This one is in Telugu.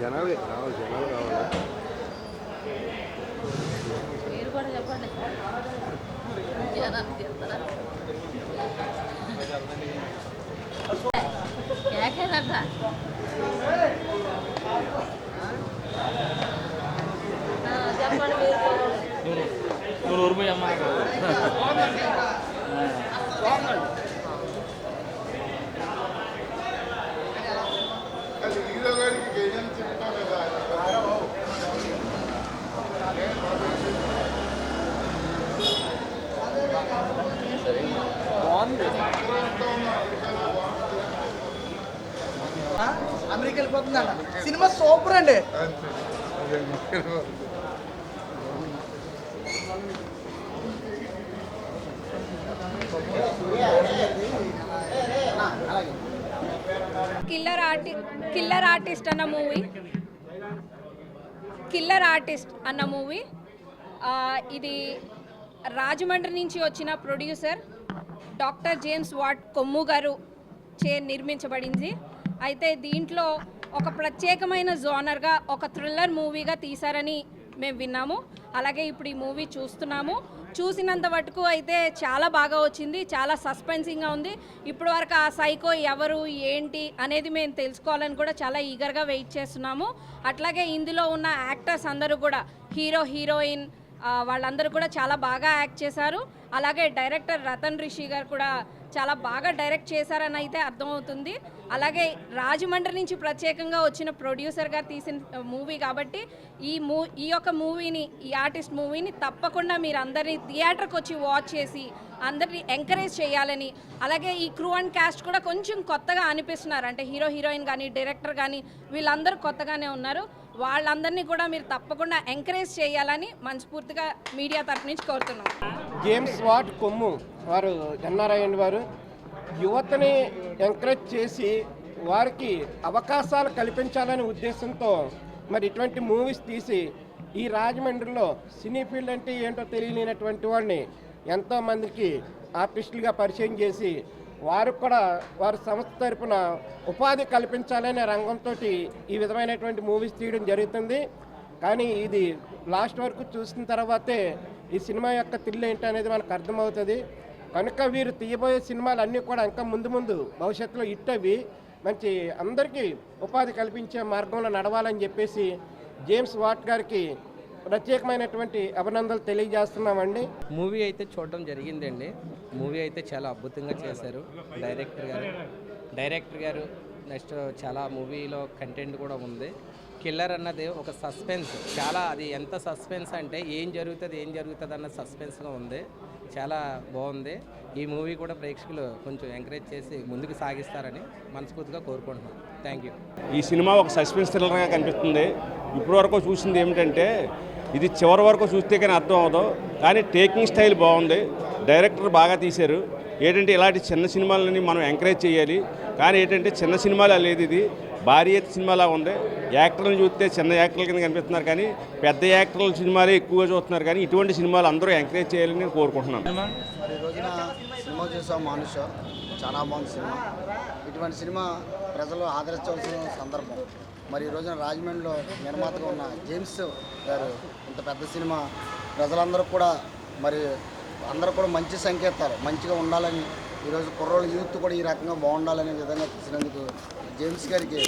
జనాలు రావాలి జనాలు కావాలి మీరు కూడా చెప్పండి జనానికి చెప్తారా కేకేనంట ఆ, చెప్పండి మీరు నువ్వు నూరు పోయి అమ్మా అమెరికా వెళ్ళిపోతుందంట సినిమా సూపర్ అండి. కిల్లర్ ఆర్టి కిల్లర్ ఆర్టిస్ట్ అన్న మూవీ కిల్లర్ ఆర్టిస్ట్ అన్న మూవీ ఇది రాజమండ్రి నుంచి వచ్చిన producer doctor James Watt Kommu garu చే నిర్మించబడింది. అయితే దీంట్లో ఒక ప్రత్యేకమైన జోనర్గా ఒక థ్రిల్లర్ మూవీగా తీశారని మేము విన్నాము. అలాగే ఇప్పుడు ఈ మూవీ చూస్తున్నాము. చూసినంత వరకు అయితే చాలా బాగా వచ్చింది చాలా సస్పెన్సింగ్గా ఉంది. ఇప్పుడు వరకు ఆ సైకో ఎవరు ఏంటి అనేది మేము తెలుసుకోవాలని కూడా చాలా ఈగర్గా వెయిట్ చేస్తున్నాము. అట్లాగే ఇందులో ఉన్న యాక్టర్స్ అందరూ కూడా హీరో హీరోయిన్ వాళ్ళందరూ కూడా చాలా బాగా యాక్ట్ చేశారు. అలాగే డైరెక్టర్ రతన్ రిషి గారు కూడా చాలా బాగా డైరెక్ట్ చేశారని అయితే అర్థమవుతుంది. అలాగే రాజమండ్రి నుంచి ప్రత్యేకంగా వచ్చిన ప్రొడ్యూసర్ గారు తీసిన మూవీ కాబట్టి ఈ మూ ఈ యొక్క మూవీని ఈ ఆర్టిస్ట్ మూవీని తప్పకుండా మీరు అందరినీ థియేటర్కి వచ్చి వాచ్ చేసి అందరినీ ఎంకరేజ్ చేయాలని అలాగే ఈ క్రూ అండ్ క్యాస్ట్ కూడా కొంచెం కొత్తగా అనిపిస్తున్నారు. అంటే హీరో హీరోయిన్ కానీ డైరెక్టర్ కానీ వీళ్ళందరూ కొత్తగానే ఉన్నారు. వాళ్ళందరినీ కూడా మీరు తప్పకుండా ఎంకరేజ్ చేయాలని మనస్ఫూర్తిగా మీడియా తరఫు నుంచి కోరుతున్నాం. జేమ్స్ వాట్ కొమ్ము వారు ఎన్ఆర్ఐఎన్ వారు. యువతని ఎంకరేజ్ చేసి వారికి అవకాశాలు కల్పించాలనే ఉద్దేశంతో మరి ఇటువంటి మూవీస్ తీసి ఈ రాజమండ్రిలో సినీ ఫీల్డ్ అంటే ఏంటో తెలియలేనటువంటి వాడిని ఎంతోమందికి ఆర్టిస్టులుగా పరిచయం చేసి వారికి కూడా వారి సంస్థ తరపున ఉపాధి కల్పించాలనే రంగంతో ఈ విధమైనటువంటి మూవీస్ తీయడం జరుగుతుంది. కానీ ఇది లాస్ట్ వరకు చూసిన తర్వాతే ఈ సినిమా యొక్క తిల్లు ఏంటి అనేది మనకు అర్థమవుతుంది. కనుక వీరు తీయబోయే సినిమాలు అన్నీ కూడా ఇంకా ముందు ముందు భవిష్యత్తులో ఇట్టవి మంచి అందరికీ ఉపాధి కల్పించే మార్గంలో నడవాలని చెప్పేసి జేమ్స్ వాట్ గారికి ప్రత్యేకమైనటువంటి అభినందనలు తెలియజేస్తున్నామండి. మూవీ అయితే చూడడం జరిగిందండి. మూవీ అయితే చాలా అద్భుతంగా చేశారు. డైరెక్టర్ గారు డైరెక్టర్ గారు నెక్స్ట్ చాలా మూవీలో కంటెంట్ కూడా ఉంది. కిల్లర్ అన్నది ఒక సస్పెన్స్ చాలా అది ఎంత సస్పెన్స్ అంటే ఏం జరుగుతుంది ఏం జరుగుతుంది అన్న సస్పెన్స్గా ఉంది. చాలా బాగుంది. ఈ మూవీ కూడా ప్రేక్షకులు కొంచెం ఎంకరేజ్ చేసి ముందుకు సాగిస్తారని మనస్ఫూర్తిగా కోరుకుంటున్నాను థ్యాంక్ యూ. ఈ సినిమా ఒక సస్పెన్స్ థ్రిల్లర్గా కనిపిస్తుంది. ఇప్పటి వరకు చూసింది ఏమిటంటే ఇది చివరి వరకు చూస్తే కానీ అర్థం అవ్వదు కానీ టేకింగ్ స్టైల్ బాగుంది. డైరెక్టర్ బాగా తీశారు. ఏంటంటే ఇలాంటి చిన్న సినిమాలని మనం ఎంకరేజ్ చేయాలి. కానీ ఏంటంటే చిన్న సినిమాలు లేదు ఇది. భారీ ఎత్తు సినిమాలా ఉంది. యాక్టర్లను చూస్తే చిన్న యాక్టర్ల కింద కనిపిస్తున్నారు కానీ పెద్ద యాక్టర్ల సినిమాలే ఎక్కువగా చూస్తున్నారు కానీ ఇటువంటి సినిమాలు అందరూ ఎంకరేజ్ చేయాలని నేను కోరుకుంటున్నాను. ఈ రోజున సినిమా చూసాం మానుష? చాలా బాగుంది సినిమా. ఇటువంటి సినిమా ప్రజలు ఆదరించవలసిన సందర్భం. మరి ఈ రోజున రాజమండ్రిలో నిర్మాతగా ఉన్న జేమ్స్ గారు ఇంత పెద్ద సినిమా ప్రజలందరూ కూడా మరి అందరూ కూడా మంచి సంకేతాలు మంచిగా ఉండాలని ఈరోజు కుర్రోళ్ళు యూత్ కూడా ఈ రకంగా బాగుండాలనే విధంగా తీసినందుకు జేమ్స్ గారికి